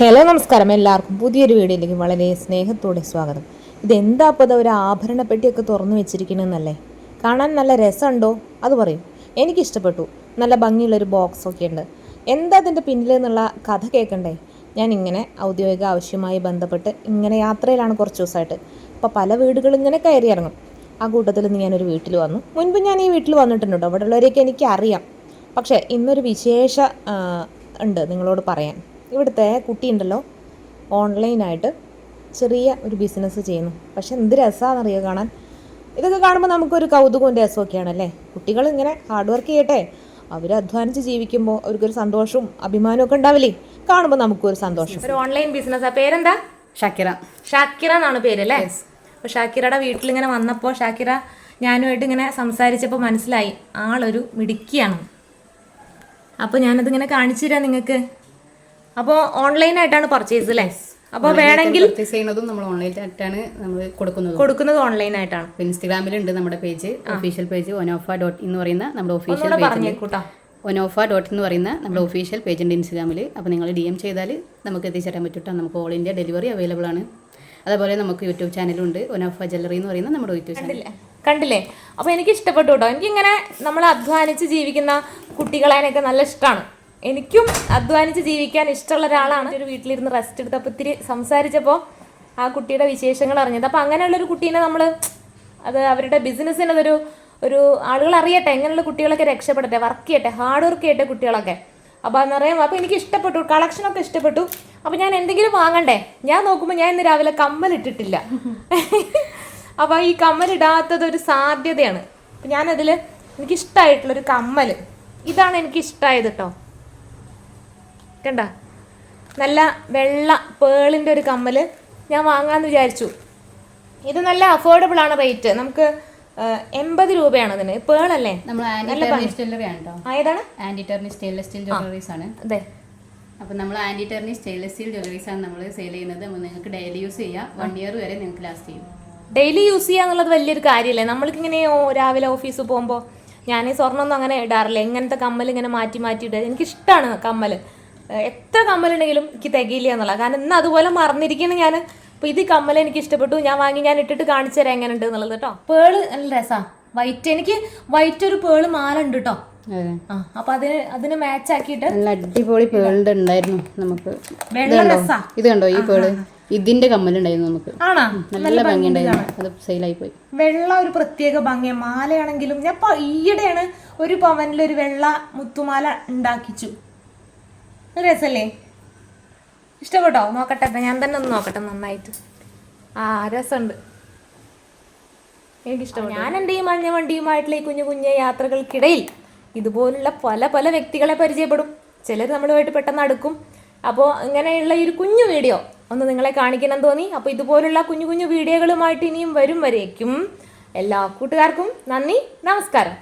Hello നമസ്കാരം. എല്ലാവർക്കും പുതിയൊരു വീഡിയോയിലേക്ക് വളരെ സ്നേഹത്തോടെ സ്വാഗതം. ഇതെന്താ അപ്പോൾ ഒരു ആഭരണ പെട്ടിയൊക്കെ തുറന്നു വെച്ചിരിക്കണമെന്നല്ലേ കാണാൻ നല്ല രസമുണ്ടോ? അത് പറയും. എനിക്കിഷ്ടപ്പെട്ടു. നല്ല ഭംഗിയുള്ളൊരു ബോക്സൊക്കെ ഉണ്ട് എന്താ അതിന്റെ പിന്നിൽ കഥ കേൾക്കണ്ടേ ഞാൻ ഇങ്ങനെ ഔദ്യോഗിക ആവശ്യമായി ബന്ധപ്പെട്ട് ഇങ്ങനെ യാത്രയിലാണ് കുറച്ച് ദിവസമായിട്ട്. അപ്പോൾ പല വീടുകളും ഇങ്ങനെ കയറി ഇറങ്ങും. ആ കൂട്ടത്തിൽ നിന്ന് ഞാനൊരു വീട്ടിൽ വന്നു. മുൻപ് ഞാൻ ഈ വീട്ടിൽ വന്നിട്ടുണ്ട് കേട്ടോ അവിടെ ഉള്ളവരെയൊക്കെ എനിക്ക് അറിയാം പക്ഷേ ഇന്നൊരു വിശേഷ ഉണ്ട് നിങ്ങളോട് പറയാൻ. ഇവിടുത്തെ കുട്ടിയുണ്ടല്ലോ ഓൺലൈനായിട്ട് ചെറിയ ഒരു ബിസിനസ് ചെയ്യുന്നു. പക്ഷെ എന്ത് രസമാണെന്നറിയോ കാണാൻ? ഇതൊക്കെ കാണുമ്പോൾ നമുക്കൊരു കൗതുകവും രസമൊക്കെയാണല്ലേ കുട്ടികൾ ഇങ്ങനെ ഹാർഡ് വർക്ക് ചെയ്യട്ടെ. അവർ അധ്വാനിച്ച് ജീവിക്കുമ്പോൾ അവർക്കൊരു സന്തോഷവും അഭിമാനവും ഒക്കെ ഉണ്ടാവില്ലേ? കാണുമ്പോൾ നമുക്കൊരു സന്തോഷം. ഒരു ഓൺലൈൻ ബിസിനസ് പേരെന്താ? ഷാക്കിറ. ഷാക്കിറ എന്നാണ് പേര് അല്ലേ? അപ്പോൾ ഷാക്കിറയുടെ വീട്ടിൽ ഇങ്ങനെ വന്നപ്പോൾ ഷാക്കിറ ഞാനുമായിട്ട് ഇങ്ങനെ സംസാരിച്ചപ്പോൾ മനസ്സിലായി ആളൊരു മിടുക്കിയാണ്. അപ്പോൾ ഞാനതിങ്ങനെ കാണിച്ചു തരാം നിങ്ങൾക്ക്. അപ്പോൾ ഓൺലൈനായിട്ടാണ് പർച്ചേസ് അല്ലേ അപ്പോൾ വേണമെങ്കിൽ ചെയ്യുന്നതും നമ്മൾ ഓൺലൈനായിട്ടാണ് നമ്മൾ കൊടുക്കുന്നത്. കൊടുക്കുന്നത് ഓൺലൈൻ ഓൺലൈനായിട്ടാണ് ഇൻസ്റ്റാഗ്രാമിലുണ്ട് നമ്മുടെ പേജ് ഒഫീഷ്യൽ പേജ് ഒനോഫ ഡോട്ട് എന്ന് പറയുന്ന നമ്മുടെ ഒഫീഷ്യൽ പേജ് ഒനോഫ ഡോട്ട് എന്ന് പറയുന്ന നമ്മുടെ ഒഫീഷ്യൽ പേജ് ഉണ്ട് ഇൻസ്റ്റാഗ്രാമിൽ അപ്പോൾ നിങ്ങൾ ഡി എം ചെയ്താൽ നമുക്ക് എത്തിച്ചേരാൻ പറ്റൂട്ടോ. നമുക്ക് ഓൾ ഇന്ത്യ ഡെലിവറി അവൈലബിൾ ആണ്. അതേപോലെ നമുക്ക് യൂട്യൂബ് ചാനലുണ്ട് ഒനോഫ ജ്വല്ലറി എന്ന് പറയുന്ന നമ്മുടെ യൂട്യൂബ് ചാനൽ കണ്ടില്ലേ? കണ്ടില്ലേ? അപ്പോൾ എനിക്ക് ഇഷ്ടപ്പെട്ടു കേട്ടോ. എനിക്കിങ്ങനെ നമ്മൾ അധ്വാനിച്ച് ജീവിക്കുന്ന കുട്ടികളെയൊക്കെ നല്ല ഇഷ്ടമാണ് എനിക്കും അധ്വാനിച്ച് ജീവിക്കാൻ ഇഷ്ടമുള്ള ഒരാളാണ്. ഒരു വീട്ടിലിരുന്ന് റെസ്റ്റ് എടുത്തപ്പോൾ ഇത്തിരി സംസാരിച്ചപ്പോൾ ആ കുട്ടിയുടെ വിശേഷങ്ങൾ അറിഞ്ഞത്. അങ്ങനെയുള്ള ഒരു കുട്ടീനെ നമ്മൾ അത് അവരുടെ ബിസിനസ്സിന് അതൊരു ഒരു ആളുകൾ അറിയട്ടെ എങ്ങനെയുള്ള കുട്ടികളൊക്കെ രക്ഷപ്പെടട്ടെ വർക്ക് ചെയ്യട്ടെ ഹാർഡ് വർക്ക് ചെയ്യട്ടെ കുട്ടികളൊക്കെ. അപ്പോൾ അന്നറിയാം അപ്പോൾ എനിക്ക് ഇഷ്ടപ്പെട്ടു കളക്ഷനൊക്കെ ഇഷ്ടപ്പെട്ടു. അപ്പോൾ ഞാൻ എന്തെങ്കിലും വാങ്ങണ്ടേ? ഞാൻ നോക്കുമ്പോൾ ഞാൻ ഇന്ന് രാവിലെ കമ്മൽ ഇട്ടിട്ടില്ല. അപ്പോൾ ഈ കമ്മൽ ഒരു സാധ്യതയാണ്. അപ്പം ഞാനതിൽ എനിക്കിഷ്ടമായിട്ടുള്ളൊരു കമ്മൽ ഇതാണ് എനിക്ക് ഇഷ്ടമായത് കേട്ടോ കണ്ട. നല്ല വെള്ള പേളിന്റെ ഒരു കമ്മൽ ഞാൻ വാങ്ങാമെന്ന് വിചാരിച്ചു. ഇത് നല്ല അഫോർഡബിൾ ആണ് റേറ്റ് നമുക്ക് എൺപത് രൂപയാണ് അതിന്. പേളല്ലേ? ടെർണി ആയതാണ് anti tarnish stainless steel jewelleries ആണ്. അതെ. അപ്പോൾ നമ്മൾ anti tarnish stainless steel jewelleries ആണ് നമ്മൾ സെയിൽ ചെയ്യുന്നത്. നിങ്ങൾക്ക് ഡെയിലി യൂസ് ചെയ്യാം. വൺ ഇയർ വരെ നിങ്ങൾക്ക് ലാസ്റ്റ് ചെയ്യും. ഡെയിലി യൂസ് ചെയ്യുക എന്നുള്ളത് വലിയൊരു കാര്യമല്ലേ നമ്മൾക്കിങ്ങനെ രാവിലെ ഓഫീസിൽ പോകുമ്പോൾ ഞാൻ സ്വർണമൊന്നും അങ്ങനെ ഇടാറില്ല. എങ്ങനത്തെ കമ്മൽ ഇങ്ങനെ മാറ്റി മാറ്റി ഇടുക എനിക്കിഷ്ടമാണ് കമ്മൽ എത്ര കമ്മലുണ്ടെങ്കിലും എനിക്ക് തികയില്ല എന്നുള്ളത്. കാരണം ഇന്ന് അതുപോലെ മറന്നിരിക്കണം ഞാൻ അപ്പോൾ ഇത് കമ്മൽ എനിക്ക് ഇഷ്ടപ്പെട്ടു. ഞാൻ വാങ്ങി ഞാൻ ഇട്ടിട്ട് കാണിച്ചു തരാം എങ്ങനെ ഉണ്ട് എന്നുള്ളത് കേട്ടോ. പേൾ നല്ല രസമാണ് വൈറ്റ് എനിക്ക് വൈറ്റ് ഒരു പേൾ മാല ഉണ്ട് കേട്ടോ അപ്പൊ അപ്പോൾ അതിന് അതിന് മാച്ച് ആക്കിയിട്ട് നല്ല അടിപൊളി പേളുണ്ട് ഉണ്ടായിരുന്നു നമുക്ക്. വെള്ള ഇത് കണ്ടോ? ഇത് കണ്ടോ ഈ പേൾ? ഇതിന്റെ കമ്മലുണ്ടായിരുന്നു നമുക്ക്. ആണോ? നല്ല ഭംഗിയുണ്ടായിരുന്നു. അത് സെയിലായി പോയി വെള്ള ഒരു പ്രത്യേക ഭംഗി മാലയാണെങ്കിലും ഞാൻ ഈയിടെയാണ് ഒരു പവനിൽ ഒരു വെള്ള മുത്തുമാല ഉണ്ടാക്കിച്ചു. രസല്ലേ? ഇഷ്ടപ്പെട്ടോ? നോക്കട്ടെ അപ്പം ഞാൻ തന്നെ ഒന്ന് നോക്കട്ടെ നന്നായിട്ട്. ആ രസമുണ്ട്. എനിക്കിഷ്ടം ഞാൻ എന്റെ ഈ മഞ്ഞ വണ്ടിയുമായിട്ടുള്ള ഈ കുഞ്ഞു കുഞ്ഞു യാത്രകൾക്കിടയിൽ ഇതുപോലുള്ള പല പല വ്യക്തികളെ പരിചയപ്പെടും. ചിലർ നമ്മളുമായിട്ട് പെട്ടെന്ന് അടുക്കും. അപ്പോൾ ഇങ്ങനെയുള്ള ഈ ഒരു കുഞ്ഞു വീഡിയോ ഒന്ന് നിങ്ങളെ കാണിക്കണം തോന്നി. അപ്പോൾ ഇതുപോലുള്ള കുഞ്ഞു കുഞ്ഞു വീഡിയോകളുമായിട്ട് ഇനിയും വരും വരേക്കും. എല്ലാ കൂട്ടുകാർക്കും നന്ദി നമസ്കാരം.